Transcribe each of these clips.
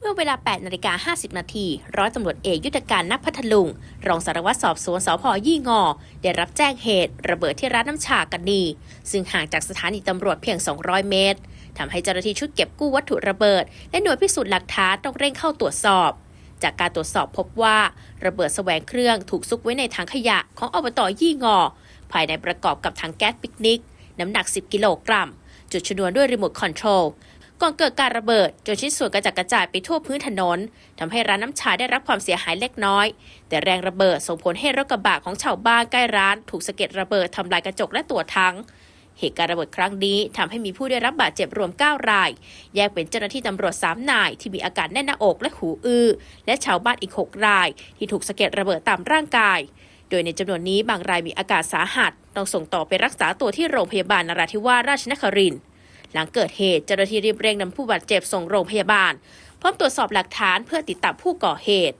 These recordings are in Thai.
เมื่อเวลา 8นาฬิกา50 นาทีร้อยตำรวจเอกยุทธการนักพัทลุง รองสารวัตรสอบสวนสพยี่งอ ได้รับแจ้งเหตุ ระเบิดที่ร้านน้ำชากันนีซึ่งห่างจากสถานีตำรวจเพียง 200 เมตรทำให้เจ้าหน้าที่ชุดเก็บกู้วัตถุระเบิด และหน่วยพิสูจน์หลักฐานต้องเร่งเข้าตรวจสอบ จากการตรวจสอบพบว่าระเบิดแสวงเครื่องถูกซุกไว้ในถังขยะของอบตยี่งอ ภายในประกอบกับถังแก๊สปิกนิก น้ำหนัก 10 กิโลกรัม จุดชนวนด้วยรีโมทคอนโทรล ก่อนเกิดการระเบิดจนชิ้นส่วนกระจัดกระจายไปทั่วพื้นถนนทำให้ร้านน้ำชาได้รับความเสียหายเล็กน้อย แต่แรงระเบิดส่งผลให้รถกระบะของชาวบ้านใกล้ร้านถูกสะเก็ดระเบิดทำลายกระจกและตัวถังเหตุการณ์ระเบิดครั้งนี้ทำให้มีผู้ได้รับบาดเจ็บรวม 9 ราย แยกเป็นเจ้าหน้าที่ตำรวจ 3 นาย ที่มีอาการแน่นหน้าอกและหูอื้อ และชาวบ้านอีก 6 ราย ที่ถูกสะเก็ดระเบิดตามร่างกาย โดยในจำนวนนี้บางรายมีอาการสาหัส ต้องส่งต่อไปรักษาตัวที่โรงพยาบาลนราธิวาสราชนครินทร์ หลังเกิดเหตุเจ้าหน้าที่รีบเร่งนำผู้บาดเจ็บส่งโรงพยาบาล พร้อมตรวจสอบหลักฐานเพื่อติดตามผู้ก่อเหตุ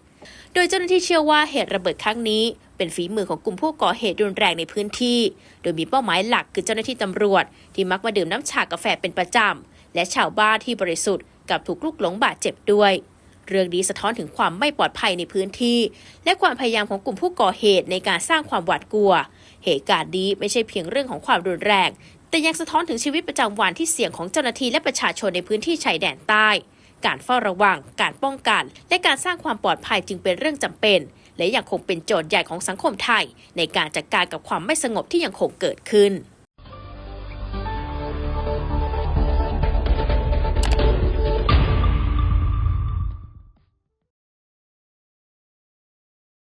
โดยเจ้าหน้าที่เชื่อว่าเหตุระเบิดครั้งนี้ เป็นฝีมือของกลุ่มผู้ก่อเหตุรุนแรงในพื้นที่ โดยมีเป้าหมายหลักคือเจ้าหน้าที่ตำรวจ ที่มักมาดื่มน้ำชากาแฟเป็นประจำและชาวบ้านที่บริสุทธิ์กับถูกลุกหลงบาดเจ็บด้วย เรื่องนี้สะท้อนถึงความไม่ปลอดภัยในพื้นที่ และความพยายามของกลุ่มผู้ก่อเหตุในการสร้างความหวาดกลัว เหตุการณ์นี้ไม่ใช่เพียงเรื่องของความรุนแรง แต่ยังสะท้อนถึงชีวิตประจำวันที่เสี่ยงของเจ้าหน้าที่และประชาชนในพื้นที่ชายแดนใต้ การเฝ้าระวัง การป้องกัน และการสร้างความปลอดภัยจึงเป็นเรื่องจำเป็น และยังคงเป็นโจทย์ใหญ่ของสังคมไทย ในการจัดการกับความไม่สงบที่ยังคงเกิดขึ้น